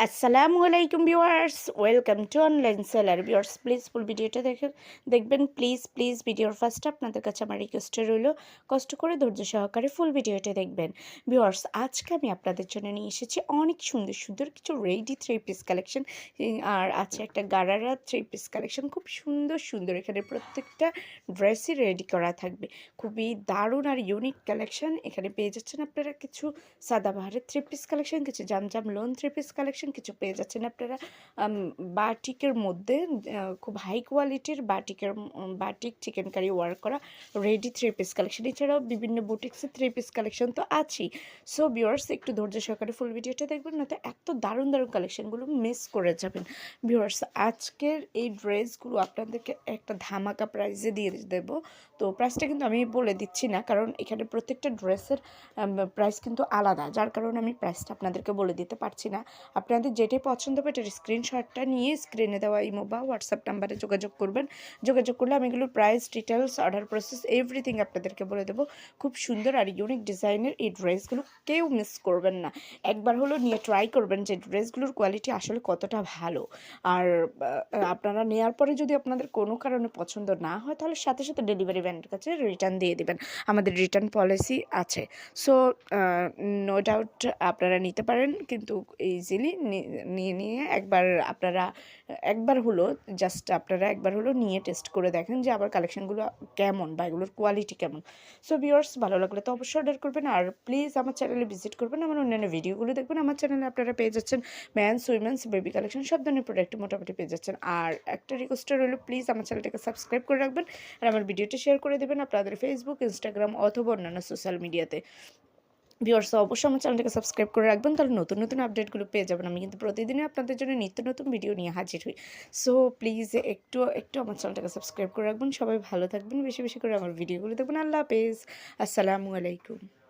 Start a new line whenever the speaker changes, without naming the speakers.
আসসালামু আলাইকুম viewers welcome to online seller viewers please full ভিডিওটা দেখে দেখবেন। প্লিজ প্লিজ ভিডিওর ফার্স্টে আপনাদের কাছে আমার রিকোয়েস্টে রইল। কষ্ট করে ধৈর্য সহকারে ফুল ভিডিওটা দেখবেন। ভিউয়ার্স আজকে আমি আপনাদের জন্য নিয়ে এসেছি অনেক সুন্দর সুন্দর কিছু রেডি থ্রি পিস কালেকশন আর আছে একটা গারারা থ্রি পিস কালেকশন খুব সুন্দর সুন্দর। এখানে প্রত্যেকটা ড্রেসই রেডি করা থাকবে। খুবই দারুণ আর ইউনিক কালেকশন এখানে পেয়ে যাচ্ছেন আপনারা কিছু সাদাবাহারের থ্রি পিস কালেকশন কিছু Zamzam lawn three piece collection কিছু পেয়ে যাচ্ছেন। আপনারা বাটিকের মধ্যে খুব হাই কোয়ালিটির বাটিকের বাটিক চিকেন কারি ওয়ার্ক করা রেডি থ্রি পিস কালেকশন এছাড়াও বিভিন্ন বুটিক্সের থ্রি পিস কালেকশন তো আছেই। সো ভিউয়ার্স একটু ধৈর্য সহকারে ফুল ভিডিওটা দেখবেন না তো এত দারুণ দারুণ কালেকশনগুলো মিস করে যাবেন। ভিউয়ার্স আজকের এই ড্রেসগুলো আপনাদেরকে একটা ধামাকা প্রাইসে দিয়ে দেব। তো প্রাইসটা কিন্তু আমি বলে দিচ্ছি না, কারণ এখানে প্রত্যেকটা ড্রেসের প্রাইস কিন্তু আলাদা। যার কারণে আমি প্রাইসটা আপনাদেরকে বলে দিতে পারছি না। আপনাদের যেটাই পছন্দ হবে, এটার স্ক্রিনশটটা নিয়ে স্ক্রিনে দেওয়া ইমো বা হোয়াটসঅ্যাপ নাম্বারে যোগাযোগ করবেন। যোগাযোগ করলে আমি এগুলোর price details order process everything আপনাদেরকে বলে দেবো। খুব সুন্দর আর ইউনিক ডিজাইনের এই ড্রেসগুলো কেউ মিস করবেন না। একবার হলো নিয়ে ট্রাই করবেন যে ড্রেসগুলোর কোয়ালিটি আসলে কতটা ভালো। আর আপনারা নেওয়ার পরে যদি আপনাদের কোনো কারণে পছন্দ না হয়, তাহলে সাথে সাথে ডেলিভারি ম্যানের কাছে রিটার্ন দিয়ে দেবেন। আমাদের রিটার্ন পলিসি আছে। সো নো ডাউট আপনারা নিতে পারেন, কিন্তু ইজিলি নিয়ে নিয়ে একবার আপনারা, একবার হলো জাস্ট আপনারা একবার হলো নিয়ে টেস্ট করে দেখেন যে আবার কালেকশনগুলো কেমন বা এগুলোর কোয়ালিটি কেমন। সো ভিউয়ার্স ভালো লাগলে তো অবশ্যই অর্ডার করবেন। আর প্লিজ আমার চ্যানেলে ভিজিট করবেন। আমার অন্যান্য ভিডিওগুলো দেখবেন। আমার চ্যানেলে আপনারা পেয়ে যাচ্ছেন ম্যানস উইমেন্স বেবি কালেকশন সব ধরনের প্রোডাক্ট মোটামুটি পেয়ে যাচ্ছেন। আর একটা রিকোয়েস্টার রইল প্লিজ আমার চ্যানেলটাকে সাবস্ক্রাইব করে রাখবেন। আর আমার ভিডিওটি শেয়ার করে দেবেন আপনাদের ফেসবুক ইনস্টাগ্রাম অথবা অন্যান্য সোশ্যাল মিডিয়াতে ভিউয়ার্স অবশ্যই আমার চ্যানেলটাকে সাবস্ক্রাইব করে রাখবেন, তাহলে নতুন নতুন আপডেটগুলো পেয়ে যাবেন। আমি কিন্তু প্রতিদিনই আপনাদের জন্য নিত্য নতুন ভিডিও নিয়ে হাজির হই। সো প্লিজ একটু একটু আমার চ্যানেলটাকে সাবস্ক্রাইব করে রাখবেন। সবাই ভালো থাকবেন, বেশি বেশি করে আমার ভিডিওগুলো দেখবেন। আল্লাহ হাফেজ। আসসালামু আলাইকুম।